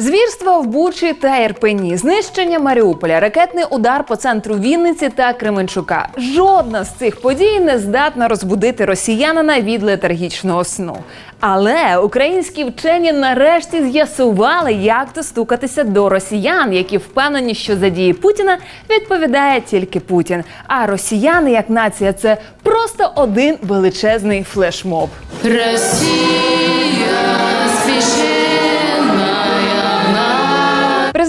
Звірства в Бучі та Ірпені, знищення Маріуполя, ракетний удар по центру Вінниці та Кременчука. Жодна з цих подій не здатна розбудити росіянина від летаргічного сну. Але українські вчені нарешті з'ясували, як достукатися до росіян, які впевнені, що за дії Путіна відповідає тільки Путін. А росіяни, як нація, це просто один величезний флешмоб.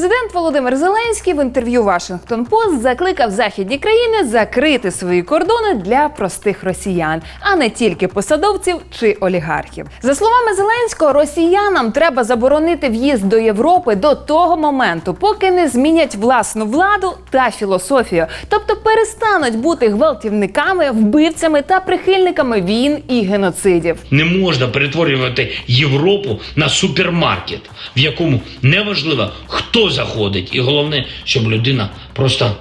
Президент Володимир Зеленський в інтерв'ю Вашингтон Пост закликав західні країни закрити свої кордони для простих росіян, а не тільки посадовців чи олігархів. За словами Зеленського, росіянам треба заборонити в'їзд до Європи до того моменту, поки не змінять власну владу та філософію, тобто перестануть бути гвалтівниками, вбивцями та прихильниками війн і геноцидів. Не можна перетворювати Європу на супермаркет, в якому неважливо, хто заходить, і головне, щоб людина просто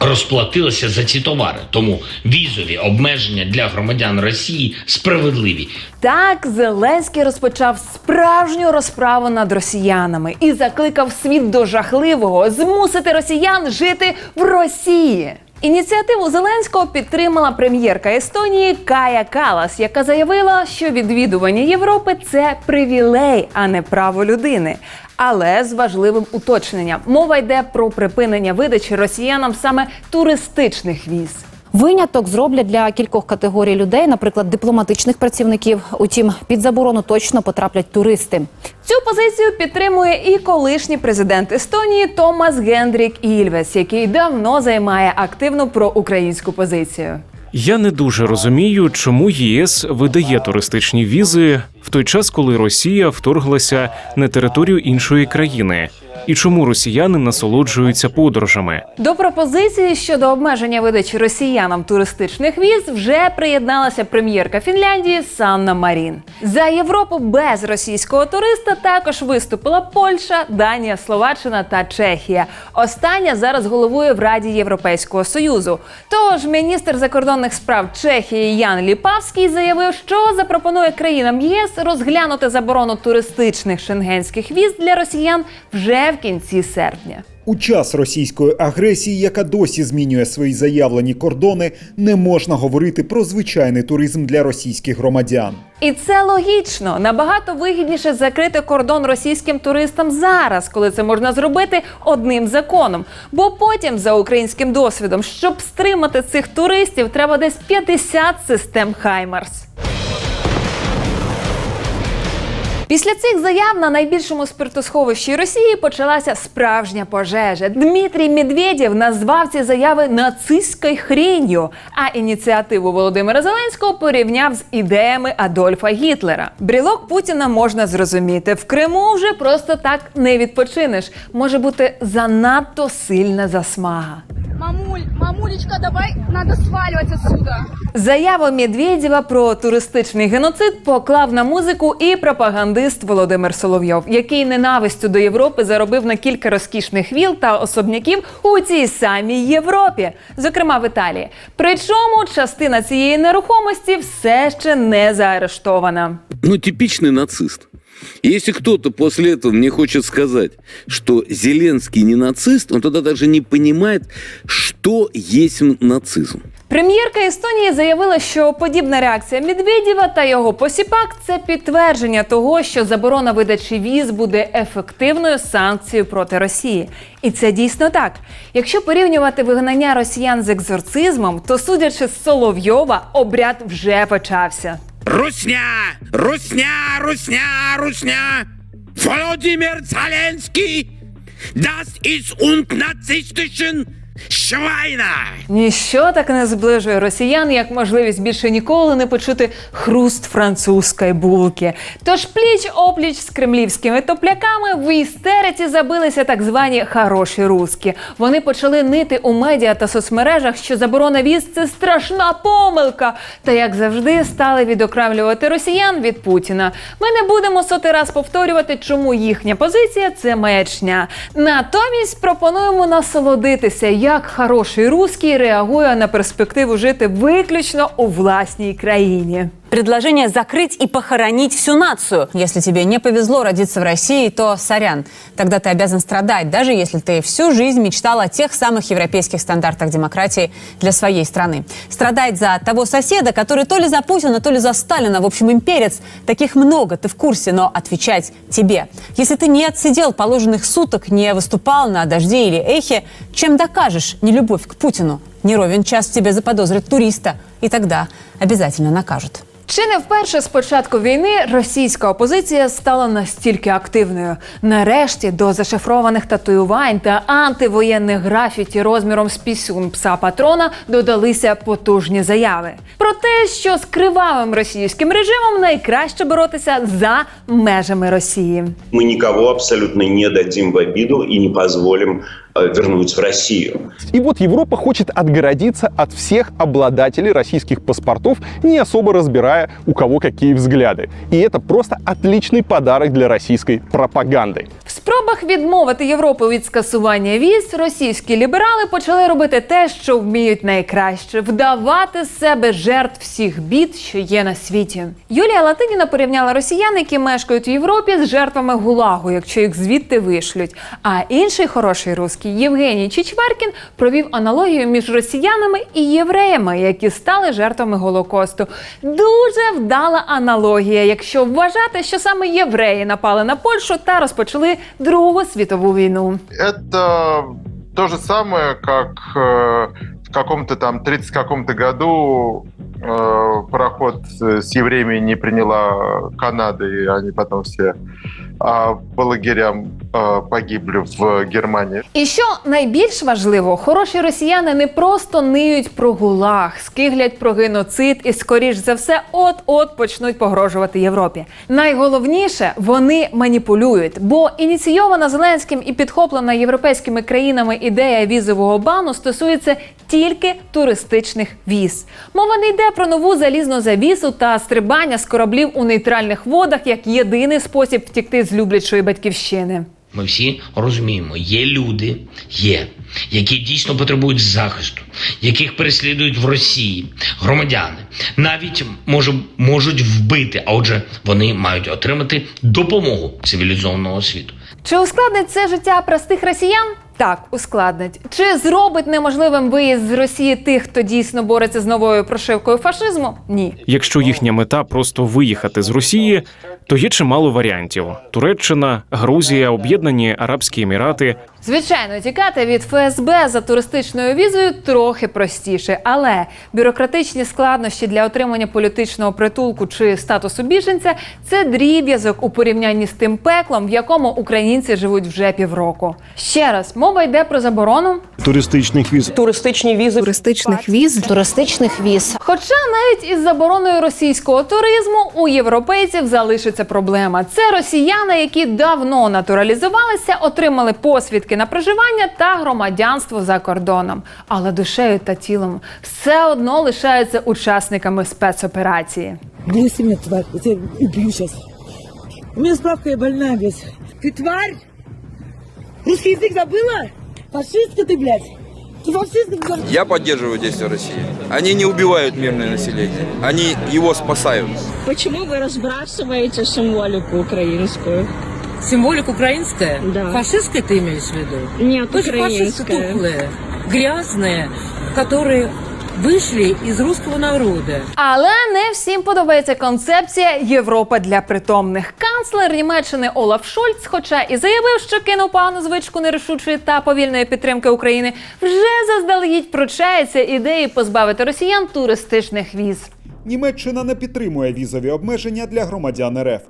розплатилася за ці товари. Тому візові обмеження для громадян Росії справедливі. Так Зеленський розпочав справжню розправу над росіянами і закликав світ до жахливого змусити росіян жити в Росії. Ініціативу Зеленського підтримала прем'єрка Естонії Кая Калас, яка заявила, що відвідування Європи це привілей, а не право людини. Але з важливим уточненням мова йде про припинення видачі росіянам саме туристичних віз. Виняток зроблять для кількох категорій людей, наприклад, дипломатичних працівників. Утім, під заборону точно потраплять туристи. Цю позицію підтримує і колишній президент Естонії Томас Гендрік Ільвес, який давно займає активну проукраїнську позицію. Я не дуже розумію, чому ЄС видає туристичні візи в той час, коли Росія вторглася на територію іншої країни, і чому росіяни насолоджуються подорожами. До пропозиції щодо обмеження видачі росіянам туристичних віз вже приєдналася прем'єрка Фінляндії Санна Марін. За Європу без російського туриста також виступила Польща, Данія, Словаччина та Чехія. Остання зараз головує в Раді Європейського союзу. Тож міністр закордонних справ Чехії Ян Ліпавський заявив, що запропонує країнам ЄС розглянути заборону туристичних шенгенських віз для росіян вже в кінці серпня. У час російської агресії, яка досі змінює свої заявлені кордони, не можна говорити про звичайний туризм для російських громадян. І це логічно. Набагато вигідніше закрити кордон російським туристам зараз, коли це можна зробити одним законом. Бо потім, за українським досвідом, щоб стримати цих туристів, треба десь 50 систем Хаймарс. Після цих заяв на найбільшому спиртосховищі Росії почалася справжня пожежа. Дмитрій Медведєв назвав ці заяви нацистською хрінью, а ініціативу Володимира Зеленського порівняв з ідеями Адольфа Гітлера. Брілок Путіна можна зрозуміти. В Криму вже просто так не відпочинеш. Може бути занадто сильна засмага. Мамулечка, давай, надо сваливать отсюда. Заяву Медведєва про туристичний геноцид поклав на музику і пропагандист Володимир Соловйов, який ненавистю до Європи заробив на кілька розкішних віл та особняків у цій самій Європі, зокрема в Італії. Причому частина цієї нерухомості все ще не заарештована. ну, типичный нацист. Если кто-то после этого мне хочет сказать, что Зеленский не нацист, он тогда даже не понимает, что есть нацизм. Прем'єрка Естонії заявила, що подібна реакція Медведєва та його посіпак це підтвердження того, що заборона видачі віз буде ефективною санкцією проти Росії. І це дійсно так. Якщо порівнювати вигнання росіян з екзорцизмом, то судячи з Соловйова, обряд вже почався. Русня! Русня! Русня! Русня! Владимир Зеленский! Das ist unnazistischen Schweine! Ніщо так не зближує росіян, як можливість більше ніколи не почути хруст французької булки. Тож пліч опліч з кремлівськими топляками в істериці забилися так звані хороші руски. Вони почали нити у медіа та соцмережах, що заборона віз це страшна помилка. Та як завжди стали відокремлювати росіян від Путіна. Ми не будемо сотий раз повторювати, чому їхня позиція це маячня. Натомість пропонуємо насолодитися, як хороший русський реагує на перспективу жити виключно у власній країні. Предложение закрыть и похоронить всю нацию. Если тебе не повезло родиться в России, то сорян. Тогда ты обязан страдать, даже если ты всю жизнь мечтал о тех самых европейских стандартах демократии для своей страны. Страдать за того соседа, который то ли за Путина, то ли за Сталина, в общем, имперец. Таких много, ты в курсе, но отвечать тебе. Если ты не отсидел положенных суток, не выступал на «Дожде» или «Эхе», чем докажешь нелюбовь к Путину? Не ровен час тебе заподозрят туриста, и тогда обязательно накажут. Чи не вперше з початку війни російська опозиція стала настільки активною? Нарешті до зашифрованих татуювань та антивоєнних графіті розміром з пісюн пса патрона додалися потужні заяви про те, що з кривавим російським режимом найкраще боротися за межами Росії. Мы никого абсолютно не дадим в обиду и не позволим э, вернуть в Россию. И вот Европа хочет отгородиться от всех обладателей российских паспортов, не особо разбирая, у кого какие взгляды. И это просто отличный подарок для российской пропаганды. В спробах відмовити Європу від скасування віз російські ліберали почали робити те, що вміють найкраще вдавати з себе жертв всіх бід, що є на світі. Юлія Латиніна порівняла росіян, які мешкають в Європі, з жертвами гулагу, якщо їх звідти вишлють. А інший хороший русський Євгеній Чичваркін провів аналогію між росіянами і євреями, які стали жертвами голокосту. Дуже вдала аналогія, якщо вважати, що саме євреї напали на Польщу та розпочали Другу світову війну. Это то же самое, как э, в каком-то там 30 каком-то году э, пароход с евреями не приняла Канада, и они потом все а, по лагерям э, погибли в Германии. І що найбільш важливо, хороші росіяни не просто ниють про гулаг, скиглять про геноцид і, скоріш за все, от-от почнуть погрожувати Європі. Найголовніше вони маніпулюють, бо ініційована Зеленським і підхоплена європейськими країнами ідея візового бану стосується тільки туристичних віз. Мова не йде про нову залізну завісу та стрибання з кораблів у нейтральних водах як єдиний спосіб втікти з люблячої батьківщини. Ми всі розуміємо, є люди, є, які дійсно потребують захисту, яких переслідують в Росії, громадяни, навіть може, можуть вбити, а отже, вони мають отримати допомогу цивілізованого світу. Чи ускладнить це життя простих росіян? Так, ускладнить. Чи зробить неможливим виїзд з Росії тих, хто дійсно бореться з новою прошивкою фашизму? Ні. Якщо їхня мета просто виїхати з Росії, то є чимало варіантів: Туреччина, Грузія, Об'єднані Арабські Емірати. Звичайно, тікати від ФСБ за туристичною візою трохи простіше, але бюрократичні складнощі для отримання політичного притулку чи статусу біженця це дріб'язок у порівнянні з тим пеклом, в якому українці живуть вже півроку. Ще раз мова йде про заборону Туристичных виз. Туристичні візи. Туристичних віз, туристичних віз. Хоча навіть із забороною російського туризму у європейців залишиться проблема. Це росіяни, які давно натуралізувалися, отримали посвідки на проживання та громадянство за кордоном, але душею та тілом все одно лишаються учасниками спецоперації. Бери меня, тварь, я тебя убью сейчас. У меня справка, я больная, блядь. Ты тварь? Русский язык забыла? Фашистка ты, блядь. Ты фашистка, ты Я поддерживаю действия России. Они не убивают мирное население. Они его спасают. Почему вы разбрасываете символику украинскую? Символика украинская? Да. Фашистская ты имеешь в виду? Нет, Тоже фашисты украинская. тухлые, грязные, которые вышли из русского народа. Але не всім подобається концепція Європа для притомних. Канцлер Німеччини Олаф Шольц, хоча і заявив, що кинув погану звичку нерішучої та повільної підтримки України, вже заздалегідь пручається ідеї позбавити росіян туристичних віз. Німеччина не підтримує візові обмеження для громадян РФ.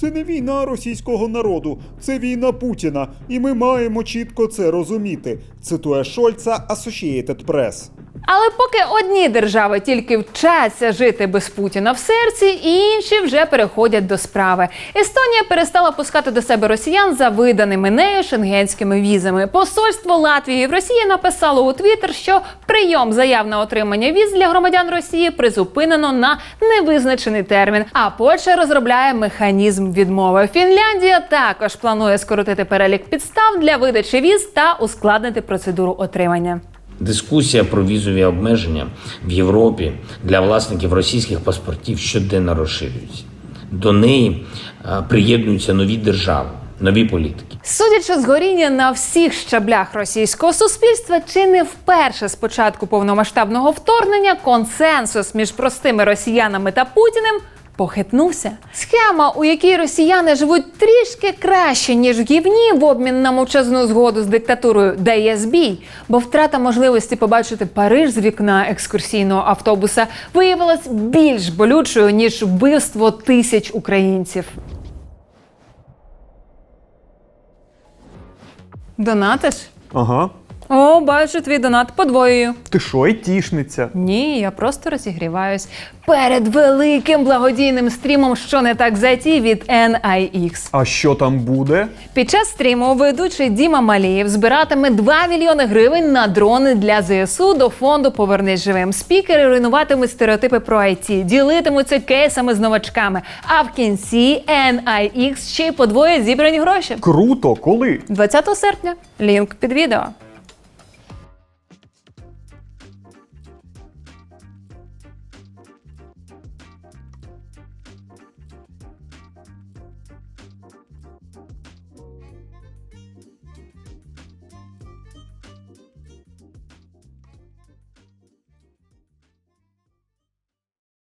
Це не війна російського народу, це війна Путіна, і ми маємо чітко це розуміти. Цитує Шольца Associated Press. Але поки одні держави тільки вчаться жити без Путіна в серці, інші вже переходять до справи. Естонія перестала пускати до себе росіян за виданими нею шенгенськими візами. Посольство Латвії в Росії написало у Твіттер, що прийом заяв на отримання віз для громадян Росії призупинено на невизначений термін. А Польща розробляє механізм відмови. Фінляндія також планує скоротити перелік підстав для видачі віз та ускладнити процедуру отримання. Дискусія про візові обмеження в Європі для власників російських паспортів щоденно розширюється. До неї е, приєднуються нові держави, нові політики. Судячи з горіння на всіх щаблях російського суспільства, чи не вперше з початку повномасштабного вторгнення консенсус між простими росіянами та Путіним похитнувся. Схема, у якій росіяни живуть трішки краще ніж в гівні в обмін на мовчазну згоду з диктатурою, дає збій, бо втрата можливості побачити Париж з вікна екскурсійного автобуса виявилась більш болючою ніж вбивство тисяч українців. Донатиш? Ага. О, бачу твій донат подвоюю. Ти що, айтішниця? Ні, я просто розігріваюсь перед великим благодійним стрімом, що не так заті від NIX. А що там буде? Під час стріму ведучий Діма Малієв збиратиме 2 мільйони гривень на дрони для ЗСУ до фонду Повернись живим. Спікери руйнуватимуть стереотипи про IT, ділитимуться кейсами з новачками. А в кінці NIX ще й подвоє зібрані гроші. Круто, коли? 20 серпня. Лінк під відео.